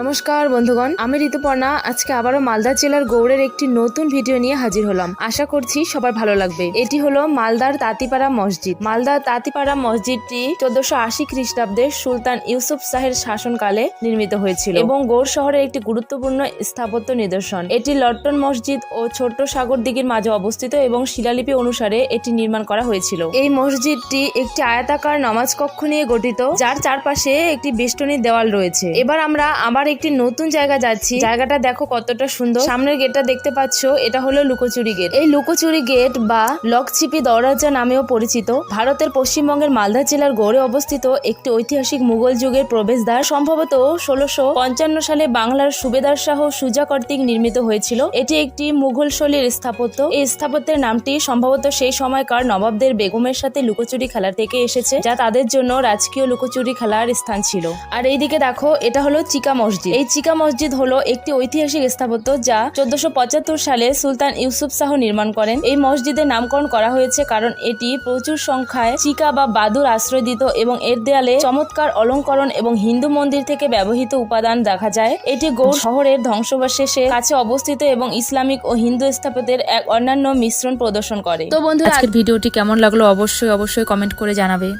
নমস্কার, বন্ধুগণ। আমি ঋতুপর্ণা। আজকে আবারও মালদা জেলার গৌড়ের একটি নতুন ভিডিও নিয়ে হাজির হলাম। আশা করছি সবার ভালো লাগবে। এটি হলো মালদার তাঁতিপাড়া মসজিদ। মালদার তাঁতিপাড়া মসজিদটি চোদ্দশো আশি খ্রিস্টাব্দে সুলতান ইউসুফ শাহের শাসনকালে নির্মিত হয়েছিল এবং গৌড় শহরের একটি গুরুত্বপূর্ণ স্থাপত্য নিদর্শন। এটি লট্টন মসজিদ ও ছোট্ট সাগর দিঘির মাঝে অবস্থিত এবং শিলালিপি অনুসারে এটি নির্মাণ করা হয়েছিল। এই মসজিদটি একটি আয়তাকার নামাজ কক্ষ নিয়ে গঠিত, যার চারপাশে একটি বেষ্টনী দেওয়াল রয়েছে। এবার আমরা আবার একটি নতুন জায়গা যাচ্ছি। জায়গাটা দেখো কতটা সুন্দর। সামনের গেটটা দেখতে পাচ্ছ, এটা হলো লুকোচুরি গেট এই লুকোচুরি গেট বা লকছিপি দরজা নামেও পরিচিত। ভারতের পশ্চিমবঙ্গের মালদা জেলার গড়ে অবস্থিত একটি ঐতিহাসিক মুঘল যুগের প্রবেশদ্বার। সম্ভবত ষোলোশো পঞ্চান্ন সালে বাংলার সুবেদার শাহ সুজা কর্তৃক নির্মিত হয়েছিল। এটি একটি মুঘল শৈলীর স্থাপত্য। এই স্থাপত্যের নামটি সম্ভবত সেই সময়কার নবাবদের বেগমের সাথে লুকোচুরি খেলা থেকে এসেছে, যা তাদের জন্য রাজকীয় লুকোচুরি খেলার স্থান ছিল। আর এইদিকে দেখো, এটা হলো চিকা মসজিদ এই চিকা মসজিদ হলো একটি ঐতিহাসিক স্থাপত্য যা চোদ্দশো সালে সুলতান ইউসুফ শাহ নির্মাণ করেন। এই মসজিদের নামকরণ করা হয়েছে কারণ এটি প্রচুর সংখ্যায় চিকা বা বাদুর আশ্রয় দিত এবং এর দেয়ালে চমৎকার অলঙ্করণ এবং হিন্দু মন্দির থেকে ব্যবহৃত উপাদান দেখা যায়। এটি গৌড় শহরের ধ্বংসবাশেষে কাছে অবস্থিত এবং ইসলামিক ও হিন্দু স্থাপত্যের এক অন্যান্য মিশ্রণ প্রদর্শন করে। তো বন্ধুরা আজকের ভিডিওটি কেমন লাগল অবশ্যই অবশ্যই কমেন্ট করে জানাবে।